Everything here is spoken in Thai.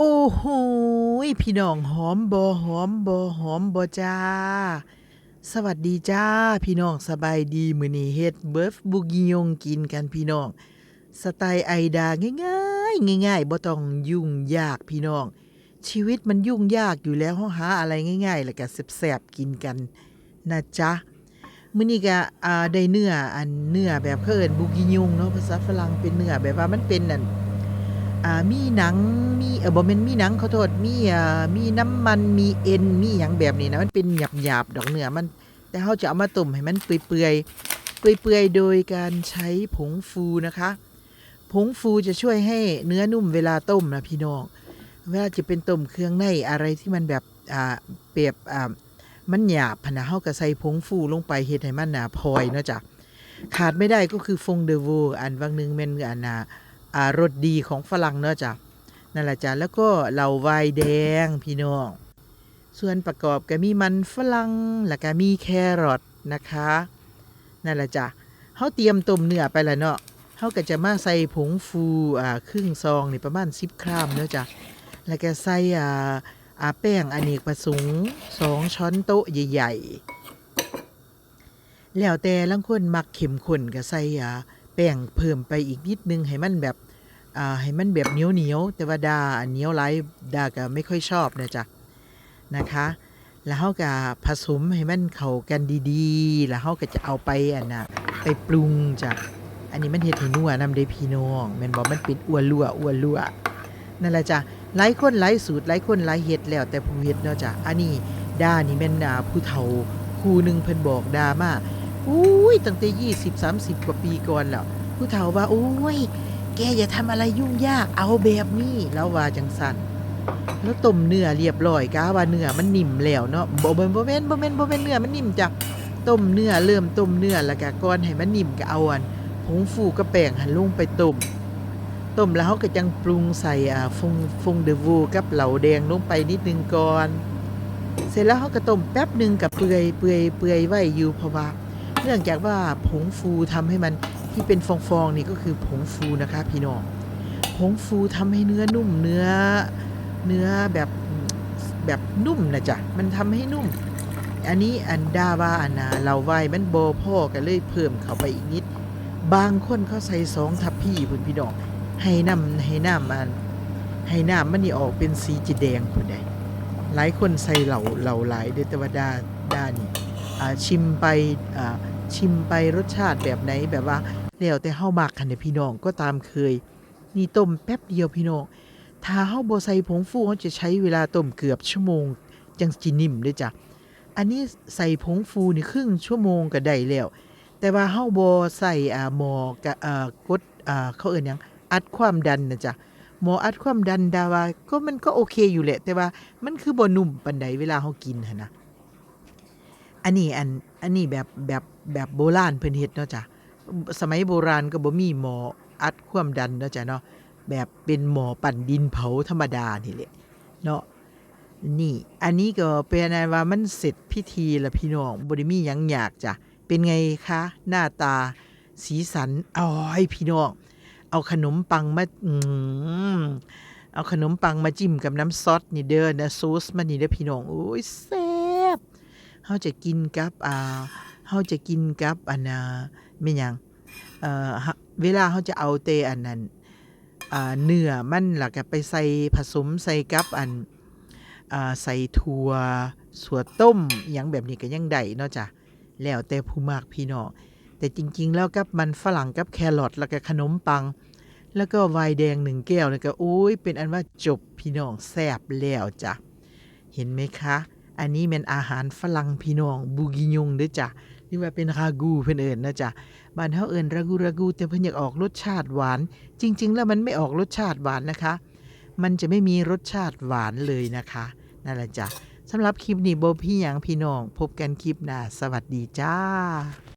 โอ้โหพี่น้องหอมบ่หอมบ่หอมบ่จ้า สวัสดีจ้า พี่น้องสบายดีมื้อนี้เฮ็ดเบิร์ฟบุกิยงกินกันพี่น้อง สไตล์ไอดาง่ายๆง่ายๆบ่ต้องยุ่งยากพี่น้อง ชีวิตมันยุ่งยากอยู่แล้วเฮาหาอะไรง่ายๆ แล้วก็แซ่บๆกินกันนะจ๊ะมื้อนี้ก็อ่าได้เนื้ออันเนื้อแบบเขาเอิ้นบุกิยงเนาะภาษาฝรั่งเป็นเนื้อแบบว่ามันเป็นนั่น อ่ามีหนังมีเออบ่แม่นมีหนังขอโทษมีอ่ามีน้ำมันมีเอ็นมีหยังแบบนี้นะมันเป็นหยาบๆดอกเนื้อมัน แต่เฮาจะเอามาต้มให้มันเปื่อยๆเปื่อยๆโดยการใช้ผงฟูนะคะ ผงฟูจะช่วยให้เนื้อนุ่มเวลาต้มนะพี่น้องเวลาจะเป็นต้มเครื่องในอะไรที่มันแบบอ่าเปรียบอ่ามันหยาบพนะเฮาก็ใส่ผงฟูลงไปเฮ็ดให้มันหนาพลอยเนาะจ้ะขาดไม่ได้ก็คือฟงเดอโวอันวังนึงแม่นอันน่ะอ่า รสดีของฝรั่งเนาะจ้ะนั่นแหละจ้ะแล้วก็เหล่าไวน์แดงพี่น้อง ส่วนประกอบก็มีมันฝรั่งแล้วก็มีแครอทนะคะนั่นแหละจ้ะเฮาเตรียมต้มเนื้อไปแล้วเนาะเฮาก็จะมาใส่ผงฟูอ่าครึ่งซองนี่ประมาณ10 กรัมเนาะจ้ะแล้วก็ใส่อ่าอ่าแป้งอเนกประสงค์สองช้อนโต๊ะใหญ่ ๆ แล้วแต่ลางคนมักเข็มข้นก็ใส่อ่า แป้งเพิ่มไปอีกนิดนึงให้มันแบบอ่าให้มันแบบเหนียวเหนียวๆแต่ว่าดาเหนียวไรดาก็ไม่ค่อยชอบนะจ๊ะนะคะ แล้วเขาก็ผสมให้มันเข้ากันดีๆ แล้วเขาก็จะเอาไปอันน่ะไปปรุงจ้ะอันนี้มันเฮ็ดให้นัวนำได้พี่น้องแม่นบอกมันเป็นอ้วนลั่วอ้วนลั่วนั่นแหละจ้ะหลายคนหลายสูตรหลายคนหลายเฮ็ดแล้วแต่ผู้เฮ็ดเนาะจ้ะอันนี้ดานี่แม่นอ่าผู้เฒ่าครูหนึงเพิ่นบอกดามา อุ้ยตั้งแต่ยี่สิบสามสิบกว่าปีก่อนแล้วผู้เฒ่าว่าโอ้ย แกอย่าทำอะไรยุ่งยากเอาแบบนี้แล้วว่าจังสันแล้วต้มเนื้อเรียบร้อยกาว่าเนื้อมันนิ่มแล้วเนาะบ่บ่บ่แม่นบ่แม่นบ่แม่นเนื้อมันนิ่มจ้ะต้มเนื้อเริ่มต้มเนื้อแล้วก็ก่อนให้มันนิ่มก็เอาอันผงฟูกับแป้งหันลงไปต้มต้มแล้วเขาก็จังปรุงใส่อ่าฟงฟงเดวูกับเหลาแดงลงไปนิดนึงก่อน เสร็จแล้วเขาก็ต้มแป๊บหนึ่งกับเปื่อยเปื่อยเปื่อยไว้อยู่เพราะว่า นื่องจากว่าผงฟูทำให้มันที่เป็นฟองๆนี่ก็คือผงฟูนะคะพี่น้องผงฟูทำให้เนื้อนุ่มเนื้อเนื้อแบบแบบนุ่มนะจ๊ะมันทำให้นุ่ม อันนี้อันดาว่าอันนาเราไว้มันโบพ่อกันเลยเพิ่มเข้าไปอีกนิด บางคนเขาใส่สองทัพพี่พุ่นพี่น้องให้น้ำให้น้ำมันให้น้ำมันนี่ออกเป็นสีจีแดงพุ่นใดหลายคนใส่เหล่าเหล่าหลายเดตว่าดาดานี่อ่าชิมไปอ่า ชิมไปรสชาติแบบไหนแบบว่าแล้วแต่เฮามักคันเด้พี่น้องก็ตามเคย นี่ต้มแป๊บเดียวพี่น้องถ้าเฮาบ่ใส่ผงฟูเฮาจะใช้เวลาต้มเกือบชั่วโมง จังสินิ่มเด้อจ้ะอันนี้ใส่ผงฟูนี่ครึ่งชั่วโมงก็ได้แล้ว แต่ว่าเฮาบ่ใส่อ่าหมอกะอ่ากดอ่าเขาเอิ้นหยังอัดความดันนะจ๊ะหมออัดความดันดาว่าก็มันก็โอเคอยู่แหละ แต่ว่ามันคือบ่นุ่มปานใดเวลาเฮากินหั่นนะ อันนี้อันอันนี้แบบแบบแบบโบราณเพิ่นเฮ็ดเนาะจ้ะสมัยโบราณก็บ่มีหมออัดความดันเนาะจ้ะเนาะแบบเป็นหมอปั่นดินเผาธรรมดานี่แหละเนาะนี่ อันนี้ก็เป็นอันว่ามันเสร็จพิธีล้วพี่น้องบ่ได้มีหยังยากจ้ะเป็นไงคะ หน้าตาสีสันอ้อยพี่น้องเอาขนมปังมาอืมเอาขนมปังมาจิ้มกับน้ำซอสนี่เด้อนะซอสมันนี่เด้อพี่น้องโอ้ยแซ เฮาจะกินกับอ่าเฮาจะกินกับอันน่ะแม่หยังเอ่อเวลาเฮาจะเอาแต่อันนั้นอ่าเนื้อมันแล้วก็ไปใส่ผสมใส่กับอันอ่าใส่ถั่วสัวต้มอหยังแบบนี้ก็ยังได้เนาะจ้ะแล้วแต่ผู้มักพี่น้องแต่จริง ๆ แล้วกับมันฝรั่งกับแครอทแล้วก็ขนมปัง แล้วก็ไวน์แดงหนึ่งแก้วนี่ก็โอ้ยเป็นอันว่าจบพี่น้องแซ่บแล้วจ้ะเห็นไหมคะ อันนี้เป็นอาหารฝรั่งพี่น้องบูกิยงเด้อจ้ะหรือว่าเป็นรากูเพิ่นเอิญนนะจ้ะบ้านเฮาเอิ้นรากูรากูแต่เพิ่นอยากออกรสชาติหวาน จริง ๆ แล้วมันไม่ออกรสชาติหวานนะคะ มันจะไม่มีรสชาติหวานเลยนะคะนั่นแหละจ้ะสำหรับคลิปนี้โบพี่หยังพี่น้อง พบกันคลิปหน้าสวัสดีจ้า